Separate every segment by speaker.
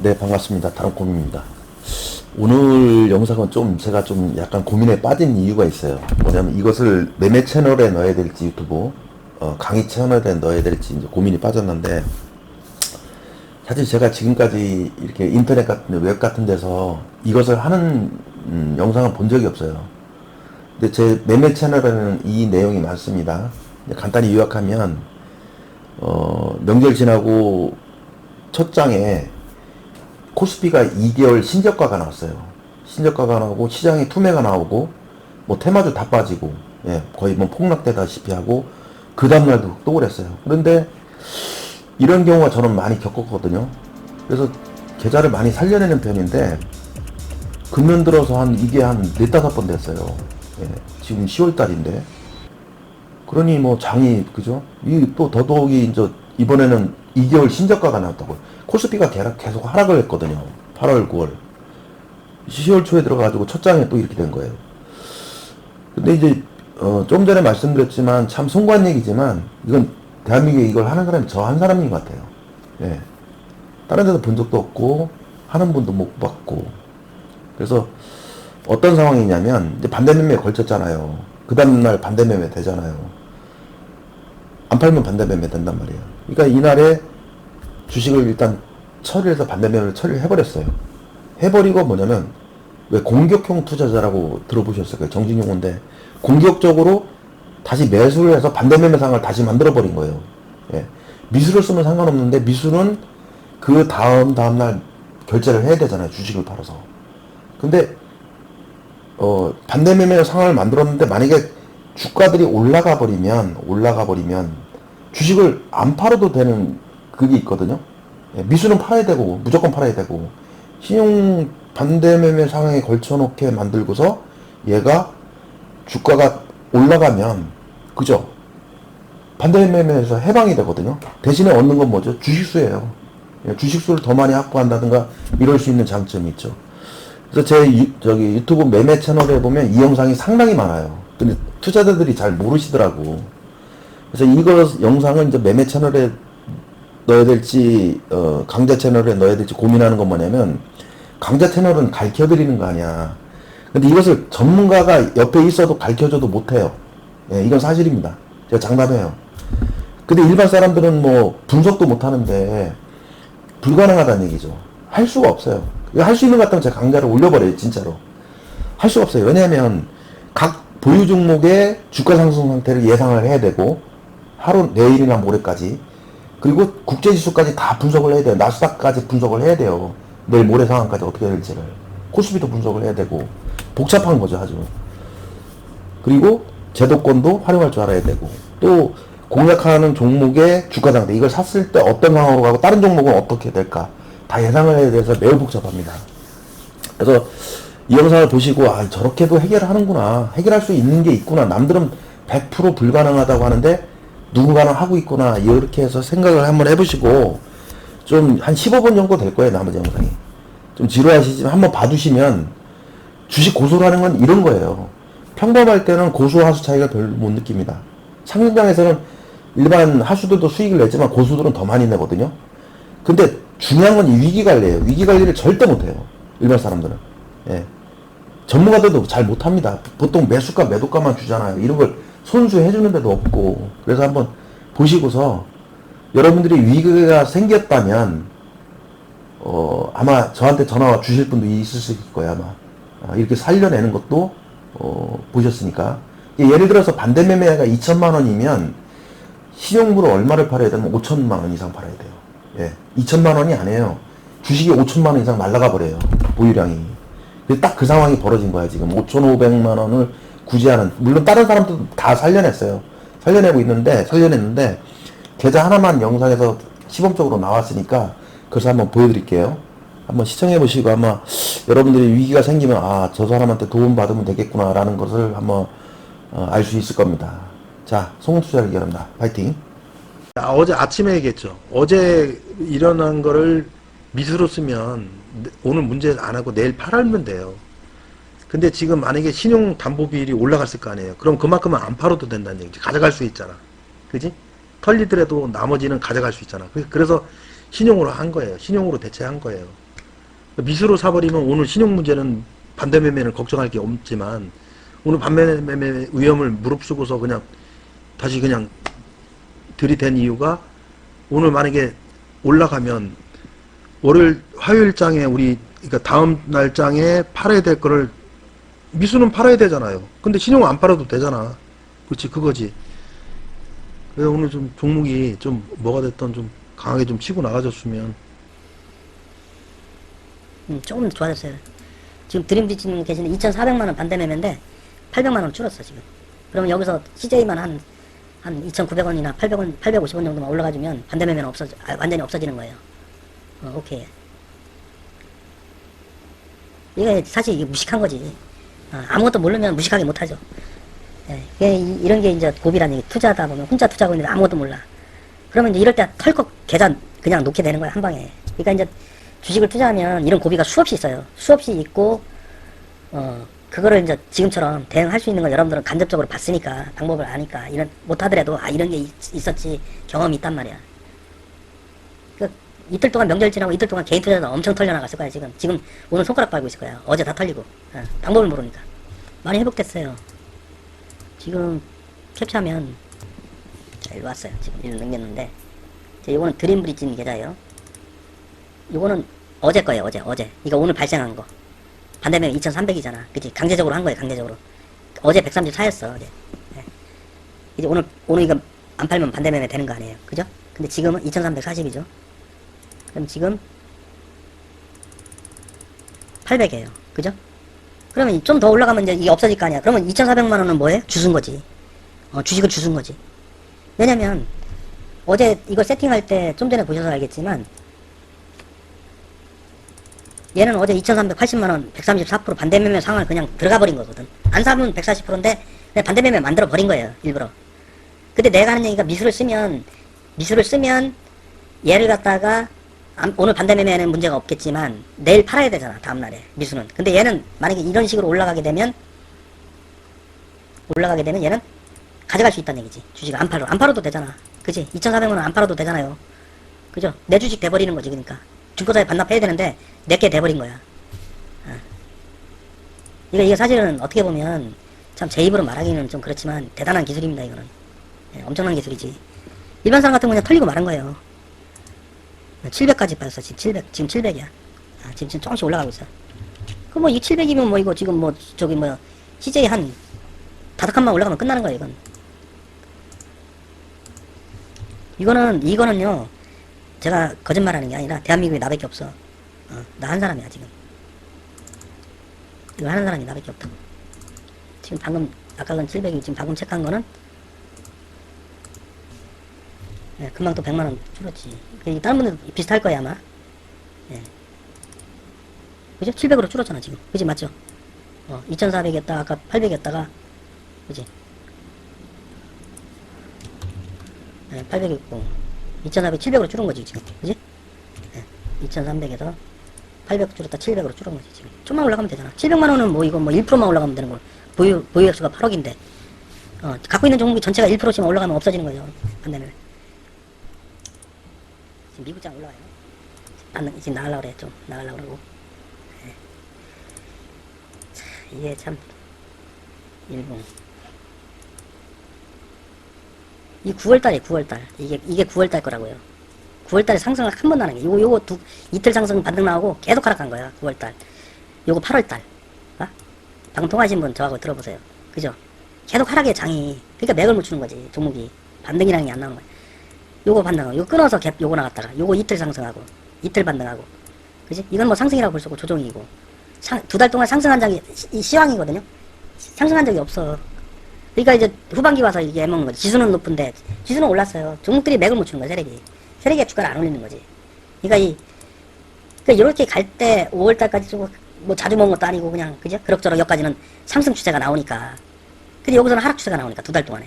Speaker 1: 네, 반갑습니다. 다른콤입니다. 오늘 영상은 좀 제가 좀 약간 고민에 빠진 이유가 있어요. 뭐냐면 이것을 매매 채널에 넣어야 될지 유튜브, 어, 강의 채널에 넣어야 될지 이제 고민이 빠졌는데, 사실 제가 지금까지 이렇게 인터넷 같은 데, 웹 같은 데서 이것을 하는 음, 영상을 본 적이 없어요. 근데 제 매매 채널에는 이 내용이 많습니다. 간단히 요약하면, 어, 명절 지나고 첫 장에 코스피가 2개월 신저가가 나왔어요. 신저가가 나오고 시장에 투매가 나오고 뭐 테마주 다 빠지고 예, 거의 뭐 폭락되다시피 하고 그 다음날도 또 그랬어요. 그런데 이런 경우가 저는 많이 겪었거든요. 그래서 계좌를 많이 살려내는 편인데 금년 들어서 한 이게 한 네다섯 번 됐어요. 예, 지금 10월 달인데 그러니 뭐 장이 그죠? 이 또 더더욱이 이제 이번에는 2개월 신저가가 나왔다고 코스피가 계속 하락을 했거든요. 8월, 9월. 10월 초에 들어가지고 첫 장에 또 이렇게 된 거예요. 근데 이제 어, 좀 전에 말씀드렸지만 참 송구한 얘기지만 이건 대한민국에 이걸 하는 사람이 저 한 사람인 것 같아요. 예. 다른 데서 본 적도 없고 하는 분도 못 봤고 그래서 어떤 상황이냐면 이제 반대 매매에 걸쳤잖아요. 그 다음날 반대 매매 되잖아요. 안 팔면 반대 매매 된단 말이에요. 그러니까 이날에 주식을 일단 처리해서 반대 매매를 처리를 해버렸어요. 해버리고 뭐냐면 왜 공격형 투자자라고 들어보셨을 거예요. 정식 용어인데 공격적으로 다시 매수를 해서 반대 매매 상을 다시 만들어 버린 거예요. 예. 미수를 쓰면 상관없는데 미수는 그 다음 다음 날 결제를 해야 되잖아요. 주식을 팔아서. 근데 어 반대 매매 상황을 만들었는데 만약에 주가들이 올라가 버리면 올라가 버리면 주식을 안 팔아도 되는 그게 있거든요. 예, 미수는 팔아야 되고 무조건 팔아야 되고 신용 반대 매매 상황에 걸쳐놓게 만들고서 얘가 주가가 올라가면 그죠? 반대 매매에서 해방이 되거든요. 대신에 얻는 건 뭐죠? 주식수예요. 예, 주식수를 더 많이 확보한다든가 이럴 수 있는 장점이 있죠. 그래서 제 유, 저기 유튜브 매매 채널에 보면 이 영상이 상당히 많아요. 근데 투자자들이 잘 모르시더라고. 그래서 이거 영상은 이제 매매 채널에 넣어야 될지 어, 강좌 채널에 넣어야 될지 고민하는 건 뭐냐면 강좌 채널은 가르쳐 드리는 거 아니야. 근데 이것을 전문가가 옆에 있어도 가르쳐줘도 못해요. 예, 이건 사실입니다. 제가 장담해요. 근데 일반 사람들은 뭐 분석도 못하는데 불가능하다는 얘기죠. 할 수가 없어요. 할 수 있는 것 같으면 제가 강좌를 올려버려요, 진짜로. 할 수가 없어요. 왜냐하면 각 보유 종목의 주가 상승 상태를 예상을 해야 되고 하루 내일이나 모레까지 그리고 국제지수까지 다 분석을 해야 돼요. 나스닥까지 분석을 해야 돼요. 내일 모레 상황까지 어떻게 될지를. 코스피도 분석을 해야 되고 복잡한 거죠, 아주. 그리고 제도권도 활용할 줄 알아야 되고 또 공략하는 종목의 주가 상태 이걸 샀을 때 어떤 상황으로 가고 다른 종목은 어떻게 될까 다 예상을 해야 돼서 매우 복잡합니다. 그래서 이 영상을 보시고 아 저렇게도 해결하는구나 해결할 수 있는 게 있구나 남들은 100% 불가능하다고 하는데 누군가는 하고 있구나 이렇게 해서 생각을 한번 해보시고 좀 한 15분 정도 될 거예요 나머지 영상이. 좀 지루하시지만 한번 봐두시면 주식 하는 건 이런 거예요. 평범할 때는 고수 하수 차이가 별로 못 느낍니다. 상승장에서는 일반 하수들도 수익을 내지만 고수들은 더 많이 내거든요. 근데 중요한 건이 위기관리예요. 위기관리를 절대 못해요 일반 사람들은. 예. 전문가들도 잘 못합니다. 보통 매수가 매도가만 주잖아요. 이런 걸 손수 해주는 데도 없고 그래서 한번 보시고서 여러분들이 위기가 생겼다면 어 아마 저한테 전화 주실 분도 있을 거예요 아마. 아, 이렇게 살려내는 것도 어 보셨으니까. 예를 들어서 반대 매매가 2천만 원이면 신용으로 얼마를 팔아야 되면 5천만 원 이상 팔아야 돼요. 예 2천만 원이 아니에요. 주식이 5천만 원 이상 날라가 버려요 보유량이. 딱 그 상황이 벌어진 거야 지금. 5,500만 원을 구제하는 물론 다른 사람도 다 살려냈어요. 살려내고 있는데 살려냈는데 계좌 하나만 영상에서 시범적으로 나왔으니까 그래서 한번 보여드릴게요. 한번 시청해 보시고 아마 여러분들이 위기가 생기면 아 저 사람한테 도움 받으면 되겠구나라는 것을 한번 어, 알 수 있을 겁니다. 자 송투자를 기합니다 파이팅. 아, 어제 아침에 얘기했죠. 어제 일어난 거를 미수로 쓰면 오늘 문제 안 하고 내일 팔면 돼요. 근데 지금 만약에 신용 담보 비율이 올라갔을 거 아니에요. 그럼 그만큼은 안 팔아도 된다는 얘기지. 가져갈 수 있잖아. 그지? 털리더라도 나머지는 가져갈 수 있잖아. 그- 그래서 신용으로 한 거예요. 신용으로 대체한 거예요.
Speaker 2: 미수로 사버리면 오늘 신용 문제는 반대 매매를 걱정할 게 없지만 오늘 반대 매매 위험을 무릅쓰고서 그냥 다시 그냥 들이댄 이유가 오늘 만약에 올라가면 월요일 화요일 장에 우리 그러니까 다음 날 장에 팔아야 될 거를 미수는 팔아야 되잖아요. 근데 신용 안 팔아도 되잖아. 그렇지 그거지. 그래서 오늘 좀 종목이 좀 뭐가 됐던 좀 강하게 좀 치고 나가줬으면
Speaker 3: 음, 조금 좋아졌어요. 지금 드림비치님 계시는 2,400만 원 반대 매매인데 800만 원 줄었어 지금. 그러면 여기서 CJ만 한, 한 2,900원이나 800원, 850원 정도만 올라가주면 반대 매매는 없어져, 아, 완전히 없어지는 거예요. 어, 오케이. 이게 사실 이게 무식한 거지. 어, 아무것도 모르면 무식하게 못하죠. 예, 이런 게 이제 고비라는 얘기. 투자하다 보면 혼자 투자하고 있는데 아무것도 몰라. 그러면 이제 이럴 때 털컥 계좌 그냥 놓게 되는 거야, 한 방에. 그러니까 이제 주식을 투자하면 이런 고비가 수없이 있어요. 수없이 있고, 어, 그거를 이제 지금처럼 대응할 수 있는 걸 여러분들은 간접적으로 봤으니까, 방법을 아니까, 이런, 못하더라도, 아, 이런 게 있, 었지 경험이 있단 말이야. 그, 이틀 동안 명절 지나고 이틀 동안 개인 투자도 엄청 털려나갔을 거야, 지금. 지금 오늘 손가락 빨고 있을 거야. 어제 다 털리고. 어, 방법을 모르니까. 많이 회복됐어요. 지금 캡처하면, 자, 일로 왔어요. 지금 일로 넘겼는데. 자, 요거는 드림브리진 계좌예요. 요거는 어제 거예요, 어제, 어제. 이거 오늘 발생한 거. 반대면 2,300이잖아. 그치? 강제적으로 한 거예요, 강제적으로. 어제 134였어, 어제. 네. 이제 오늘, 오늘 이거 안 팔면 반대매매 되는 거 아니에요. 그죠? 근데 지금은 2,340이죠. 그럼 지금 800이에요. 그죠? 그러면 좀 더 올라가면 이제 이게 없어질 거 아니야. 그러면 2,400만 원은 뭐예요? 주순 거지. 어, 주식을 주순 거지. 왜냐면 어제 이거 세팅할 때 좀 전에 보셔서 알겠지만 얘는 어제 2,380만원 134% 반대매매 상황을 그냥 들어가 버린 거거든. 안 사면 140%인데 그냥 반대매매 만들어 버린 거예요. 일부러. 근데 내가 하는 얘기가 미수를 쓰면 미수를 쓰면 얘를 갖다가 안- 오늘 반대 매매는 문제가 없겠지만 내일 팔아야 되잖아. 다음날에 미수는. 근데 얘는 만약에 이런 식으로 올라가게 되면 올라가게 되면 얘는 가져갈 수 있다는 얘기지. 주식을 안 팔아. 안 팔아도 되잖아. 그지? 2,400만 원 안 팔아도 되잖아요. 그죠? 내 주식 돼버리는 거지, 그러니까. 증권사에 반납해야 되는데, 내게 돼버린 거야. 어. 이거, 이거 사실은 어떻게 보면, 참 제 입으로 말하기는 좀 그렇지만, 대단한 기술입니다, 이거는. 예, 엄청난 기술이지. 일반 사람 같은 거 그냥 털리고 말한 거예요. 700까지 빠졌어, 지금 700. 지금 700이야. 아, 지금, 지금 조금씩 올라가고 있어. 그 뭐, 이 700이면 뭐, 이거 지금 뭐, 저기 뭐, CJ 한, 다섯 칸만 올라가면 끝나는 거야, 이건. 이거는, 이거는요, 제가 거짓말 하는 게 아니라 대한민국에 나밖에 없어. 어, 나 한 사람이야 지금. 이거 하는 사람이 나밖에 없다고. 지금 방금 아까 건 700이 지금 방금 체크한 거는 예, 금방 또 100만 원 줄었지. 그 다른 분들 비슷할 거야 아마. 예. 그죠? 700으로 줄었잖아 지금. 그지 맞죠? 어, 2,400이었다 아까 800이었다가 그지? 네, 800 있고 2,400, 700으로 줄은 거지 지금, 그지? 네, 2,300에서 800 줄었다 700으로 줄은 거지 지금. 좀만 올라가면 되잖아. 700만 원은 뭐 이거 뭐 1%만 올라가면 되는 걸. 보유 보유 액수가 8억인데, 어, 갖고 있는 종목이 전체가 1%씩만 올라가면 없어지는 거죠. 반대면. 지금 미국장 올라가요. 안, 지금 나가려고 그래 좀 나가려고 그러고. 네. 자, 이게 참 일본. 이 9월달에 9월달 이게 이게 9월달 거라고요. 9월달에 상승을 한 번 나는 게 요거 요거 두 이틀 상승 반등 나오고 계속 하락한 거야 9월달. 요거 8월달. 어? 방금 통화하신 분 저하고 들어보세요. 그죠? 계속 하락의 장이 그러니까 맥을 못 추는 거지 종목이 반등이라는 게 안 나오는 거야. 요거 반등하고 요거 끊어서 갭 요거 나갔다가 요거 이틀 상승하고 이틀 반등하고 그지? 이건 뭐 상승이라고 볼 수 없고 조정이고 두 달 동안 상승한 장이 시- 이 시황이거든요. 상승한 적이 없어. 그러니까 이제 후반기 와서 이게 해먹는 거지. 지수는 높은데 지수는 올랐어요. 종목들이 맥을 못 추는 거야 세력이. 세력이 주가를 안 올리는 거지. 그러니까 이 그러니까 이렇게 갈 때 5월달까지 좀뭐 자주 먹은 것도 아니고 그냥 그죠? 그럭저럭 여기까지는 상승 추세가 나오니까. 근데 여기서는 하락 추세가 나오니까 두 달 동안에.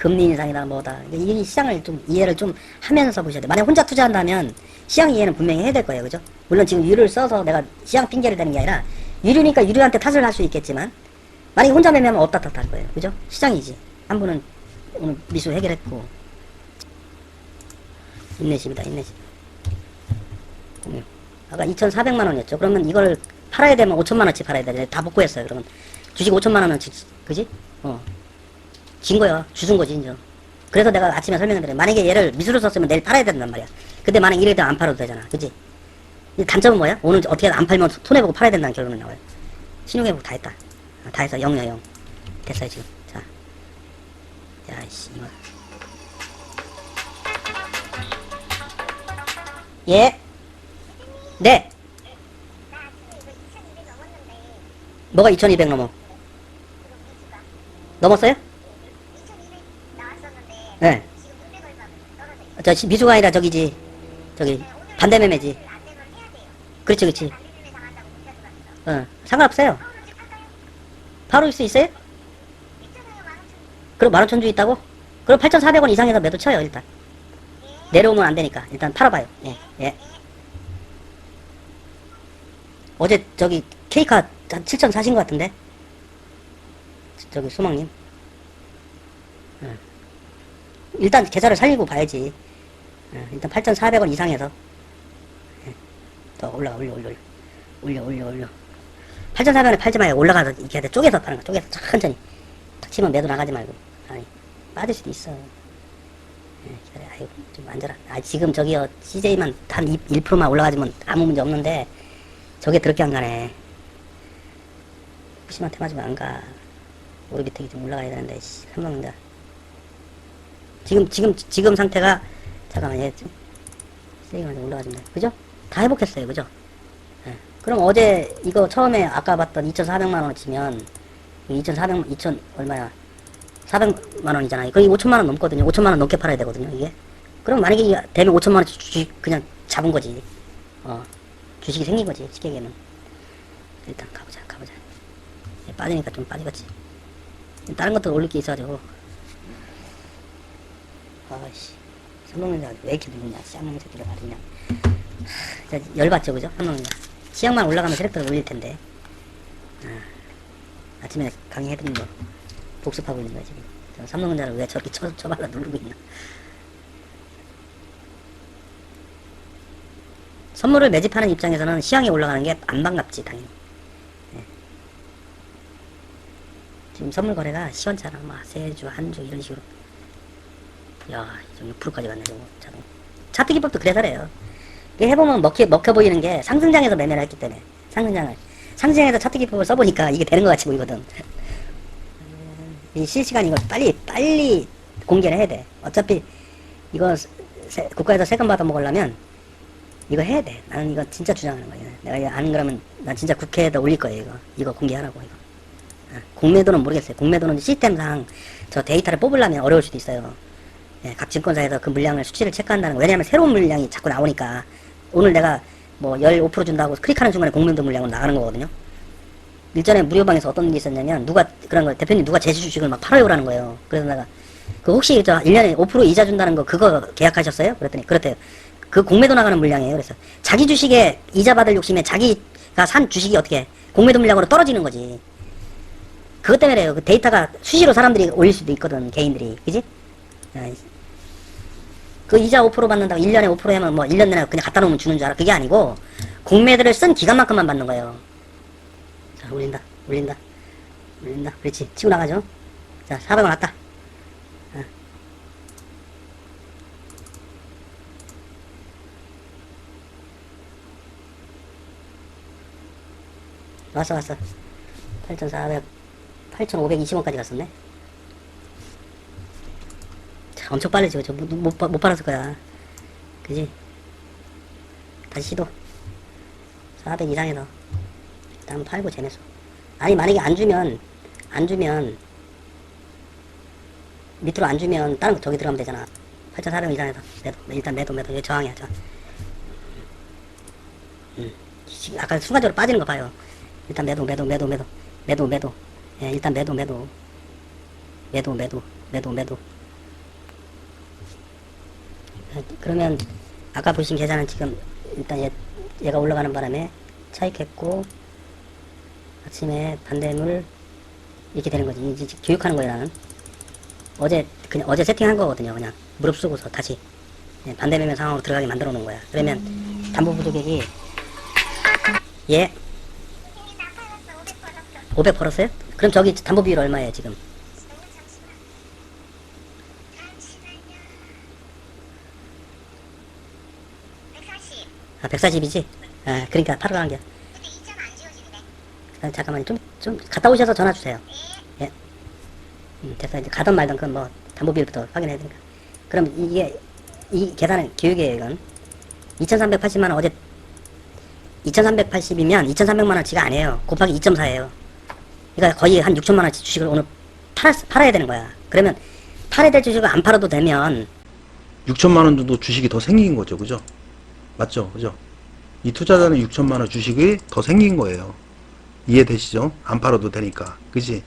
Speaker 3: 어. 금리 인상이다 뭐다. 이 시장을 좀 이해를 좀 하면서 보셔야 돼. 만약 혼자 투자한다면 시장 이해는 분명히 해야 될 거예요. 그죠? 물론 지금 유를 써서 내가 시장 핑계를 대는 게 아니라 유류니까 유류한테 탓을 할 수 있겠지만 만약에 혼자 매매하면 어디다 탓할 거예요. 그죠? 시장이지. 한 분은 오늘 미수 해결했고 인내심이다 인내심. 공유. 아까 2,400만 원이었죠. 그러면 이걸 팔아야 되면 5천만 원치 팔아야 돼. 다 복구했어요. 그러면 주식 5천만 원어치, 그지? 어. 진 거야. 주순 거지, 이제. 그래서 내가 아침에 설명해드려. 만약에 얘를 미수로 썼으면 내일 팔아야 된단 말이야. 근데 만약 이래 되면 안 팔아도 되잖아. 그지? 이 단점은 뭐야? 오늘 어떻게 안 팔면 손해보고 팔아야 된다는 결론이 나와요. 신용회복 다 했다. 아, 다 했어. 0야 0. 됐어요, 지금. 자. 야, 씨, 이거. 예? 네. 뭐가 2200 넘어? 넘었어요? 네. 저 시- 미수가 아니라 저기지. 저기 반대 매매지. 그렇지, 그렇지. 어, 상관없어요. 바로 올수 있어요? 그럼 만 오천 주 있다고? 그럼 8,400원 이상에서 매도 쳐요, 일단. 내려오면 안 되니까. 일단 팔아봐요. 예, 예. 어제 저기 케이카 한 7천 사신 것 같은데? 저기 수망님. 예. 일단 계좌를 살리고 봐야지. 예, 일단 8,400원 이상에서. 예. 더 올라가, 올려, 올려, 올려, 올려, 올려. 8,400원에 팔지 말고 올라가서 이렇게 쪼개서 파는 거, 쪼개서 천천히. 탁 치면 매도 나가지 말고. 아니, 빠질 수도 있어. 예, 기다려. 아이고, 좀 앉아라. 아, 지금 저기요, CJ만 한 2, 1%만 올라가지면 아무 문제 없는데, 저게 더럽게 안 가네. 후심한테 맞으면 안 가. 우리 밑에 좀 올라가야 되는데, 씨, 한방다 지금, 지금, 지금 상태가, 잠깐만, 얘좀 올라가준다. 그죠? 다 회복했어요. 그죠? 예. 그럼 어제 이거 처음에 아까 봤던 2,400만 원 치면, 2,400, 2,000, 얼마야? 400만 원이잖아요. 거의 5천만 원 넘거든요. 5천만 원 넘게 팔아야 되거든요, 이게. 그럼 만약에 이게 되면 5천만 원 주식 그냥 잡은 거지. 어. 주식이 생긴 거지, 쉽게 얘기하면. 일단 가보자, 가보자. 얘 빠지니까 좀 빠지겠지. 다른 것도 올릴 게 있어가지고. 아이씨. 삼성전자 왜 이렇게 누르냐, 쌍놈 새끼를 그냥. 하, 열받죠, 그죠? 삼성전자. 시장만 올라가면 세력들 올릴 텐데. 아, 아침에 강의해드린 거. 복습하고 있는 거야 지금. 저 삼성전자를 왜 저렇게 쳐, 쳐발라 누르고 있나? 선물을 매집하는 입장에서는 시황이 올라가는 게 안 반갑지 당연히. 예. 지금 선물 거래가 시원찮아, 막 세주 한 주 이런 식으로. 야, 좀 6%까지 갔네 저거 자동. 차트 기법도 그래서래요. 이게 해보면 먹혀, 먹혀 보이는 게 상승장에서 매매를 했기 때문에 상승장을 상승장에서 차트 기법을 써보니까 이게 되는 것 같이 보이거든. 이 실시간 이거 빨리 빨리 공개를 해야 돼. 어차피 이거 세- 국가에서 세금 받아 먹으려면 이거 해야 돼. 나는 이거 진짜 주장하는 거예요. 내가 안 그러면 난 진짜 국회에다 올릴 거예요. 이거 이거 공개하라고 이거. 아, 공매도는 모르겠어요. 공매도는 시스템상 저 데이터를 뽑으려면 어려울 수도 있어요. 예, 각 증권사에서 그 물량을 수치를 체크한다는 거. 왜냐하면 새로운 물량이 자꾸 나오니까 오늘 내가 뭐 15% 준다고 클릭하는 순간에 공매도 물량으로 나가는 거거든요. 일전에 무료방에서 어떤 일이 있었냐면 누가 그런 거 대표님 누가 제주 주식을 막 팔아요라는 거예요. 그래서 내가 그 혹시 저 1년에 5% 이자 준다는 거 그거 계약하셨어요? 그랬더니 그렇대요. 그 공매도 나가는 물량이에요. 그래서 자기 주식에 이자 받을 욕심에 자기가 산 주식이 어떻게 공매도 물량으로 떨어지는 거지. 그것 때문에요. 그 데이터가 수시로 사람들이 올릴 수도 있거든. 개인들이. 그지? 아, 그 이자 5% 받는다고 1년에 5% 하면 뭐 1년 내내 그냥 갖다 놓으면 주는 줄 알아. 그게 아니고 공매도를 쓴 기간만큼만 받는 거예요. 자, 올린다, 올린다, 올린다. 그렇지. 치고 나가죠. 자, 400원 왔다. 어. 왔어, 왔어. 8,400, 8,520원까지 갔었네. 자, 엄청 빠르지. 저 못, 못, 못 팔았을 거야. 그지? 다시 시도. 400 이상에서. 일단 팔고 재매수. 아니 만약에 안 주면 안 주면 밑으로 안 주면 다른 거 저기 들어가면 되잖아. 8,400원 이상에서 매도 일단 매도 매도 여기 저항이야 저. 음. 시- 아까 순간적으로 빠지는 거 봐요. 일단 매도 매도 매도 매도 매도 매도. 예, 일단 매도 매도 매도 매도 매도 매도. 예, 그러면 아까 보신 계산은 지금 일단 얘, 얘가 올라가는 바람에 차익했고 아침에 반대물 이렇게 되는 거지. 이제 교육하는 거예요, 나는. 어제, 그냥 어제 세팅한 거거든요, 그냥. 무릎 쓰고서 다시. 예, 반대 매매 상황으로 들어가게 만들어 놓은 거야. 그러면 담보 부족액이 예. 500 벌었어요? 그럼 저기 담보 비율 얼마예요, 지금? 아, 140이지? 아, 그러니까 팔으라는 게. 아, 잠깐만, 좀, 좀, 갔다 오셔서 전화 주세요. 예. 음, 됐어. 이제 가든 말든 그건 뭐, 담보 비율부터 확인해야 되니까. 그럼 이게, 이 계산은, 교육계획은 2380만 원 어제 2380이면 2300만 원치가 아니에요. 곱하기 2.4예요. 그러니까 거의 한 6천만 원치 주식을 오늘 팔아, 팔아야 되는 거야. 그러면 팔아야 될 주식을 안 팔아도 되면
Speaker 1: 6천만 원 정도 주식이 더 생긴 거죠, 그죠? 맞죠, 그죠? 이 투자자는 6천만 원 주식이 더 생긴 거예요. 이해되시죠? 안 팔아도 되니까, 그지?